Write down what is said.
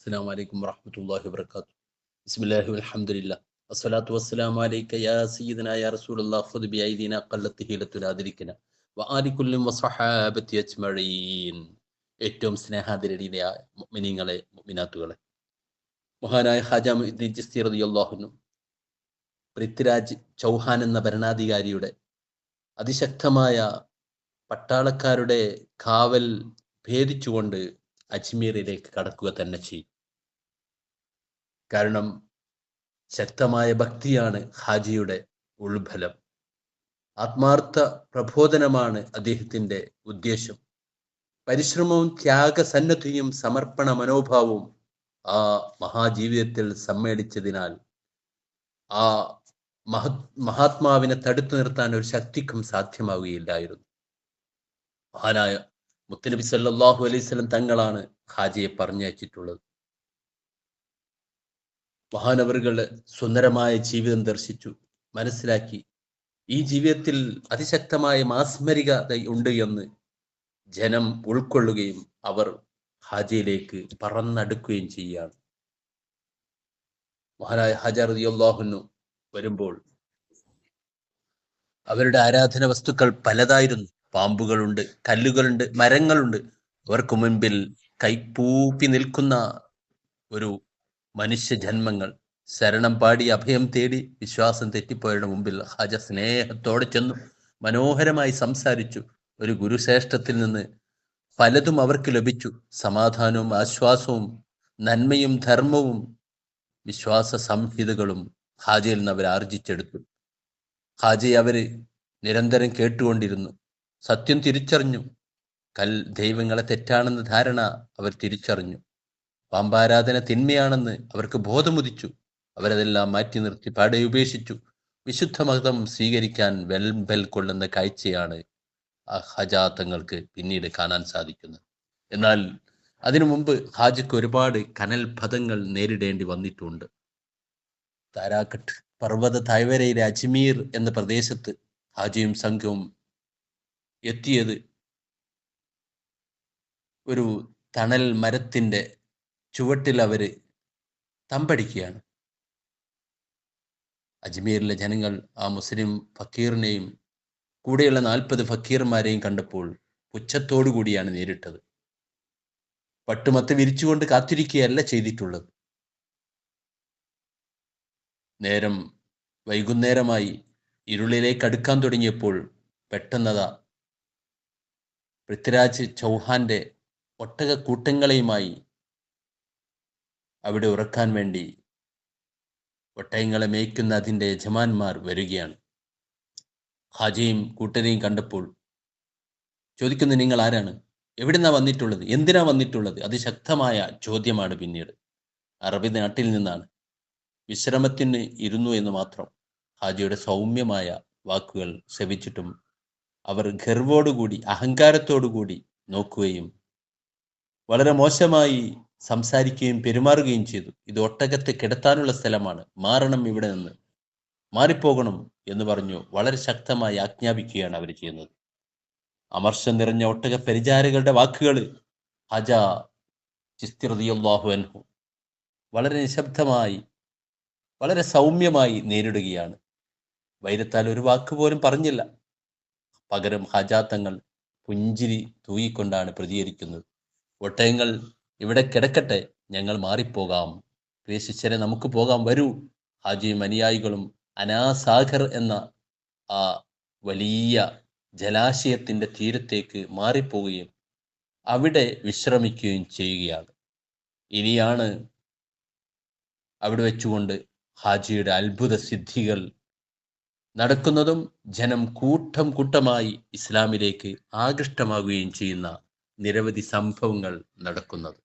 അസ്സാം വലൈക്കും വറഹമത്തല്ലാഹി വർക്കാത്തു ബിസ്മില്ലാഹി അലഹമുല്ല അസ്സലാത്തു വസ്സലാം അലൈക്ക യാ സയ്യിദന യാ റസൂലല്ലാഹ് ഖുദ് ബി ഐദിന ഖല്ലത്ത് ഹീലത്തുൽ ആദിരിക്കന. വ ആലി കുല്ലിം വസഹാബത്തി അജ്മഈൻ. മുഅ്മിനീങ്ങളെ മുഅ്മിനാത്തുകളെ. മഹാനായ ഹാജ മുഹ്യുദ്ദീൻ ചിസ്തി റളിയല്ലാഹുനും പൃഥ്വിരാജ് ചൗഹാൻ എന്ന ഭരണാധികാരിയുടെ അതിശക്തമായ പട്ടാളക്കാരുടെ കാവൽ ഭേദിച്ചുകൊണ്ട് അജ്മീറിലേക്ക് കടക്കുക തന്നെ ചെയ്യും. കാരണം ശക്തമായ ഭക്തിയാണ് ഹാജിയുടെ ഉൾഫലം ആത്മാർത്ഥ പ്രബോധനമാണ് അദ്ദേഹത്തിന്റെ ഉദ്ദേശം. പരിശ്രമവും ത്യാഗസന്നദ്ധിയും സമർപ്പണ മനോഭാവവും ആ മഹാജീവിതത്തിൽ സമ്മേളിച്ചതിനാൽ ആ മഹ മഹാത്മാവിനെ തടുത്തു നിർത്താൻ ഒരു ശക്തിക്കും സാധ്യമാവുകയില്ലായിരുന്നു. മഹാനായ മുത്തനബി സല്ലാഹു അലൈഹി തങ്ങളാണ് ഹാജിയെ പറഞ്ഞയച്ചിട്ടുള്ളത്. മഹാനവറുകൾ സുന്ദരമായ ജീവിതം ദർശിച്ചു. മനസ്സിലാക്കി. ഈ ജീവിതത്തിൽ അതിശക്തമായ മാസ്മരികത ഉണ്ട് എന്ന് ജനം ഉൾക്കൊള്ളുകയും അവർ ഹാജിയിലേക്ക് പറന്നടുക്കുകയും ചെയ്യുകയാണ്. മഹാനായ ഹജർ അള്ളാഹുനു വരുമ്പോൾ അവരുടെ ആരാധന വസ്തുക്കൾ പലതായിരുന്നു. പാമ്പുകളുണ്ട് കല്ലുകളുണ്ട് മരങ്ങളുണ്ട്. അവർക്ക് മുൻപിൽ കൈപ്പൂപ്പി നിൽക്കുന്ന ഒരു മനുഷ്യ ജന്മങ്ങൾ ശരണം പാടി അഭയം തേടി വിശ്വാസം തെറ്റിപ്പോയവരുടെ മുമ്പിൽ ഹജ സ്നേഹത്തോടെ ചെന്നു. മനോഹരമായി സംസാരിച്ചു. ഒരു ഗുരുശ്രേഷ്ഠത്തിൽ നിന്ന് പലതും അവർക്ക് ലഭിച്ചു. സമാധാനവും ആശ്വാസവും നന്മയും ധർമ്മവും വിശ്വാസ സംഹിതകളും ഹാജയിൽ നിന്ന് അവർ ആർജിച്ചെടുത്തു. ഹാജയെ അവർ നിരന്തരം കേട്ടുകൊണ്ടിരുന്നു. സത്യം തിരിച്ചറിഞ്ഞു. കൽ ദൈവങ്ങളെ തെറ്റാണെന്ന ധാരണ അവർ തിരിച്ചറിഞ്ഞു. പാമ്പാരാധന തിന്മയാണെന്ന് അവർക്ക് ബോധമുദിച്ചു. അവരതെല്ലാം മാറ്റി നിർത്തി പാടെ ഉപേക്ഷിച്ചു. വിശുദ്ധ മതം സ്വീകരിക്കാൻ വെൽബൽ കൊള്ളുന്ന കാഴ്ചയാണ് ഹജാത്തങ്ങൾക്ക് പിന്നീട് കാണാൻ സാധിക്കുന്നത്. എന്നാൽ അതിനു മുമ്പ് ഹാജിക്ക് ഒരുപാട് കനൽ പദങ്ങൾ നേരിടേണ്ടി വന്നിട്ടുണ്ട്. താരാഘട്ട് പർവത തായ്വരയിലെ അജ്മീർ എന്ന പ്രദേശത്ത് ഹാജിയും സംഘവും എത്തിയത് ഒരു തണൽ മരത്തിന്റെ ചുവട്ടിൽ അവർ തമ്പടിക്കുകയാണ്. അജ്മീറിലെ ജനങ്ങൾ ആ മുസ്ലിം ഫക്കീറിനെയും കൂടെയുള്ള നാൽപ്പത് ഫക്കീർമാരെയും കണ്ടപ്പോൾ പുച്ഛത്തോടു കൂടിയാണ് നേരിട്ടത്. പട്ടുമത്ത് വിരിച്ചുകൊണ്ട് കാത്തിരിക്കുകയല്ല ചെയ്തിട്ടുള്ളത്. നേരം വൈകുന്നേരമായി ഇരുളിലേക്ക് അടുക്കാൻ തുടങ്ങിയപ്പോൾ പെട്ടെന്നതാ പൃഥ്വിരാജ് ചൗഹാന്റെ ഒട്ടക കൂട്ടങ്ങളെയുമായി അവിടെ ഉറക്കാൻ വേണ്ടി ഒട്ടയങ്ങളെ മേയ്ക്കുന്ന അതിന്റെ യജമാന്മാർ വരികയാണ്. ഹാജിയും കൂട്ടരെയും കണ്ടപ്പോൾ ചോദിക്കുന്നു നിങ്ങൾ ആരാണ്? എവിടുന്നാ വന്നിട്ടുള്ളത്? എന്തിനാ വന്നിട്ടുള്ളത്? അതിശക്തമായ ചോദ്യമാണ് പിന്നീട്. അറബി നാട്ടിൽ നിന്നാണ്. വിശ്രമത്തിന് ഇരുന്നു എന്ന് മാത്രം ഹാജിയുടെ സൗമ്യമായ വാക്കുകൾ ശ്രവിച്ചിട്ടും അവർ ഗർവോടുകൂടി അഹങ്കാരത്തോടുകൂടി നോക്കുകയും വളരെ മോശമായി സംസാരിക്കുകയും പെരുമാറുകയും ചെയ്തു. ഇത് ഒട്ടകത്തെ കിടത്താനുള്ള സ്ഥലമാണ്. മാറണം ഇവിടെ നിന്ന്. മാറിപ്പോകണം എന്ന് പറഞ്ഞു വളരെ ശക്തമായി ആജ്ഞാപിക്കുകയാണ് അവർ ചെയ്യുന്നത്. അമർഷം നിറഞ്ഞ ഒട്ടക പരിചാരകളുടെ വാക്കുകൾ ഹജ ചിസ്തിർദിയാഹു അൻഹു വളരെ നിശബ്ദമായി വളരെ സൗമ്യമായി നേരിടുകയാണ്. വൈരത്താൽ ഒരു വാക്ക് പോലും പറഞ്ഞില്ല. പകരം ഹജാത്തങ്ങൾ പുഞ്ചിരി തൂയിക്കൊണ്ടാണ് പ്രതികരിക്കുന്നത്. ഒട്ടയങ്ങൾ ഇവിടെ കിടക്കട്ടെ ഞങ്ങൾ മാറിപ്പോകാം. ശിഷ്യരെ നമുക്ക് പോകാം. വരൂ. ഹാജിയും അനുയായികളും അനാസാഗർ എന്ന ആ വലിയ ജലാശയത്തിന്റെ തീരത്തേക്ക് മാറിപ്പോവുകയും അവിടെ വിശ്രമിക്കുകയും ചെയ്യുകയാണ്. ഇനിയാണ് അവിടെ വെച്ചുകൊണ്ട് ഹാജിയുടെ അത്ഭുത സിദ്ധികൾ നടക്കുന്നതും ജനം കൂട്ടം കൂട്ടമായി ഇസ്ലാമിലേക്ക് ആകൃഷ്ടമാകുകയും ചെയ്യുന്ന നിരവധി സംഭവങ്ങൾ നടക്കുന്നത്.